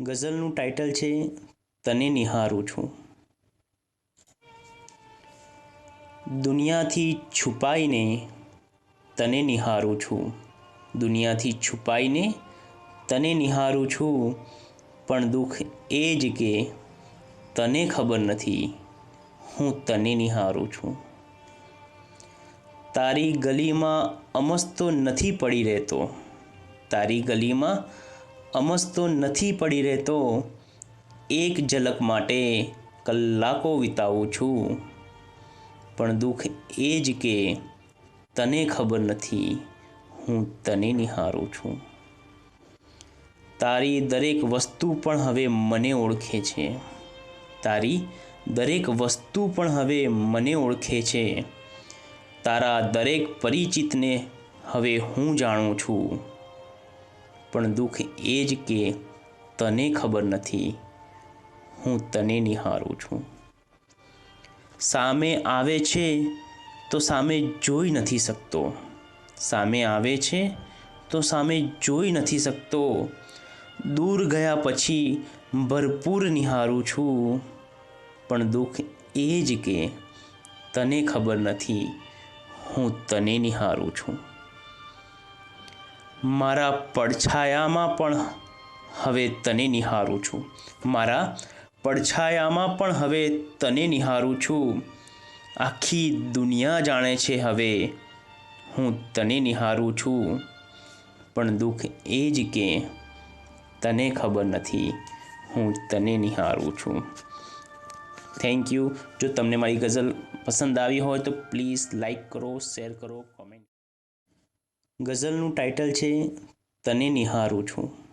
ગઝલનું title છે, તને નિહારું છું. દુનિયાથી છુપાઈને તને નિહારું છું. દુનિયાથી છુપાઈને તને નિહારું છું. પણ દુઃખ એ જ કે તને ખબર નથી, હું તને નિહારું છું. તારી ગલીમાં અમસ્તો નથી પડી રહેતો. તારી ગલીમાં અમસ્તો નથી પડી રહેતો, એક ઝલક માટે કલાકો વિતાવું છું. પણ દુઃખ એ જ કે તને ખબર નથી, હું તને નિહારું છું. તારી દરેક વસ્તુ પણ હવે મને ઓળખે છે. તારી દરેક વસ્તુ પણ હવે મને ઓળખે છે. તારા દરેક પરિચિતને હવે હું જાણું છું. પણ દુઃખ એ જ કે તને ખબર નથી. હું તને નિહારું છું. સામે આવે છે તો સામે જોઈ નથી શકતો. સામે આવે છે તો સામે જોઈ નથી શકતો. દૂર ગયા પછી ભરપૂર નિહારું છું. પણ દુઃખ એ જ કે તને ખબર નથી. હું તને નિહારું છું. મારા પડછાયામાં પણ હવે તને નિહારું છું. મારા પડછાયામાં પણ હવે તને નિહારું છું. આખી દુનિયા જાણે છે હવે હું તને નિહારું છું. પણ દુઃખ એ જ કે તને ખબર નથી હું તને નિહારું છું. થેન્ક યુ જો તમને મારી ગઝલ પસંદ આવી હોય તો પ્લીઝ લાઈક કરો શેર કરો ગઝલનું ટાઇટલ છે તને નિહારું છું.